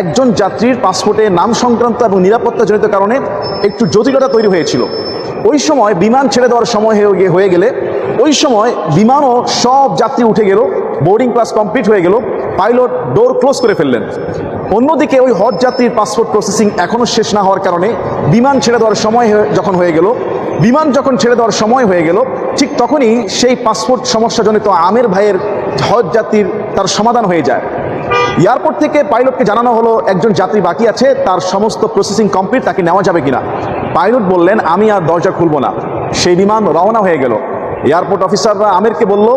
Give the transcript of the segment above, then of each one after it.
একজন যাত্রীর পাসপোর্টে নাম সংক্রান্ত এবং নিরাপত্তাজনিত কারণে একটু জটিলতা তৈরি হয়েছিল। ওই সময় বিমান ছেড়ে দেওয়ার সময় হয়ে হয়ে গেলে, ওই সময় বিমানও সব যাত্রী উঠে গেল বোর্ডিং ক্লাস কমপ্লিট হয়ে গেল পাইলট ডোর ক্লোজ করে ফেললেন। অন্যদিকে ওই হজ যাত্রীর পাসপোর্ট প্রসেসিং এখনও শেষ না হওয়ার কারণে বিমান ছেড়ে দেওয়ার সময় যখন হয়ে গেল, বিমান যখন ছেড়ে দেওয়ার সময় হয়ে গেল, ঠিক তখনই সেই পাসপোর্ট সমস্যাজনিত আমের ভাইয়ের হজ যাত্রীর তার সমাধান হয়ে যায়। এয়ারপোর্ট থেকে পাইলটকে জানানো হলো, একজন যাত্রী বাকি আছে, তার সমস্ত প্রসেসিং কমপ্লিট তাকে নেওয়া যাবে কিনা? পাইলট বললেন, আমি আর দরজা খুলবো না। সেই বিমান রওনা হয়ে গেল। এয়ারপোর্ট অফিসাররা আমিরকে বলল,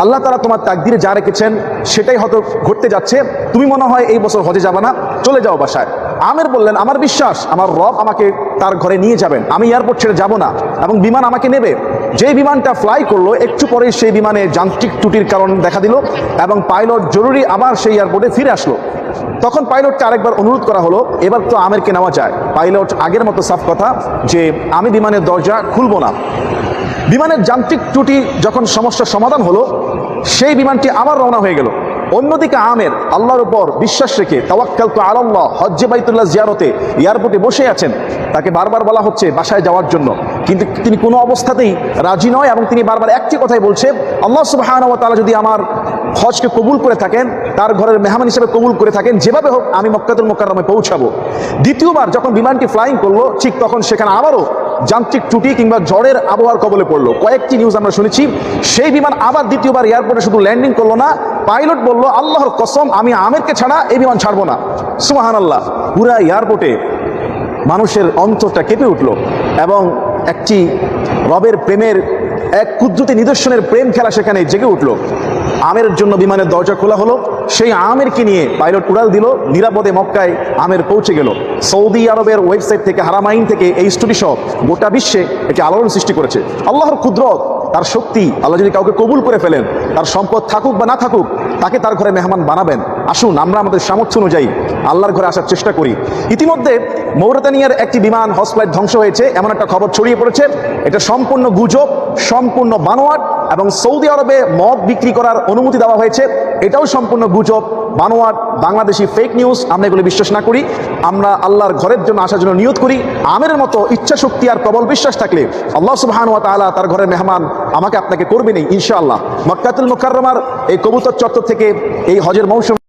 আল্লাহ তারা তোমার তাকদিরে যা রেখেছেন, সেটাই হয়তো ঘটতে যাচ্ছে। তুমি মনে হয় এই বছর হজে যাবে না, চলে যাও বাসায়। আমির বললেন, আমার বিশ্বাস, আমার রব আমাকে তার ঘরে নিয়ে যাবেন। আমি এয়ারপোর্ট ছেড়ে যাব না এবং বিমান আমাকে নেবে। যে বিমানটা ফ্লাই করল, একটু পরেই সেই বিমানে যান্ত্রিক ত্রুটির কারণ দেখা দিল এবং পাইলট জরুরি আবার সেই এয়ারপোর্টে ফিরে আসলো। তখন পাইলটকে আরেকবার অনুরোধ করা হলো, এবার তো আমেরকে নেওয়া যায়। পাইলট আগের মতো সাফ কথা যে, আমি বিমানের দরজা খুলবো না। বিমানের যান্ত্রিক ত্রুটি যখন সমস্যার সমাধান হলো, সেই বিমানটি আবার রওনা হয়ে গেল। অন্যদিকে আমের, আল্লাহর উপর বিশ্বাস রেখে তাওয়াক্কাল তো আল্লাহ হজ্জে বাইতুল্লাহ জিয়ারতে, এয়ারপোর্টে বসে আছেন। তাকে বারবার বলা হচ্ছে বাসায় যাওয়ার জন্য। কিন্তু তিনি কোনো অবস্থাতেই রাজি নয় এবং তিনি বারবার একটি কথাই বলছে, আল্লাহ সুবাহান তালা যদি আমার হজকে কবুল করে থাকেন, তার ঘরের মেহমান হিসেবে কবুল করে থাকেন, যেভাবে হোক আমি মক্কাতুল মোকাররমে পৌঁছাবো। দ্বিতীয়বার যখন বিমানটি ফ্লাইং করল, ঠিক তখন সেখানে আবারও যান্ত্রিক ত্রুটি কিংবা ঝড়ের আবহাওয়ার কবলে পড়ল। কয়েকটি নিউজ আমরা শুনেছি। সেই বিমান আবার দ্বিতীয়বার এয়ারপোর্টে শুধু ল্যান্ডিং করল না পাইলট বলল, আল্লাহর কসম, আমি আমেরকে ছাড়া এই বিমান ছাড়বো না। সুমাহান আল্লাহ পুরা এয়ারপোর্টে মানুষের অন্তরটা কেঁপে উঠল এবং একটি রবের প্রেমের, এক কুদ্রুতি নিদর্শনের প্রেম খেলা সেখানে জেগে উঠল। আমের জন্য বিমানের দরজা খোলা হলো। সেই আমেরকে নিয়ে পাইলট উড়াল দিল, নিরাপদে মক্কায় আমের পৌঁছে গেল। সৌদি আরবের ওয়েবসাইট থেকে, হারামাইন থেকে এই স্টুডি সহ গোটা বিশ্বে একটি আলোড়ন সৃষ্টি করেছে। আল্লাহর ক্ষুদ্রত তার শক্তি, আল্লাহ যদি কাউকে কবুল করে ফেলেন তার সম্পদ থাকুক বা না থাকুক, তাকে তার ঘরে মেহমান বানাবেন। আসুন, আমরা আমাদের সামর্থ্য অনুযায়ী আল্লাহর ঘরে আসার চেষ্টা করি। ইতিমধ্যে মৌরতানিয়ার একটি বিমান হজ ফ্লাইট ধ্বংস হয়েছে, এমন একটা খবর ছড়িয়ে পড়েছে। এটা সম্পূর্ণ গুজব, সম্পূর্ণ বানোয়াট এবং সৌদি আরবে মদ বিক্রি করার অনুমতি দেওয়া হয়েছে। এটাও সম্পূর্ণ গুজব, বানোয়াট, বাংলাদেশি ফেক নিউজ আমরা এগুলো বিশ্বাস না করি। আমরা আল্লাহর ঘরের জন্য আসার জন্য নিয়ত করি। আমের মতো ইচ্ছা শক্তি আর প্রবল বিশ্বাস থাকলে আল্লাহ সুবহান ওয়া তাআলা তার ঘরের মেহমান আমাকে আপনাকে করবেনই ইনশাআল্লাহ। মক্কাতুল মুকাররমার এই কবুতর চত্বর থেকে এই হজের মৌসুম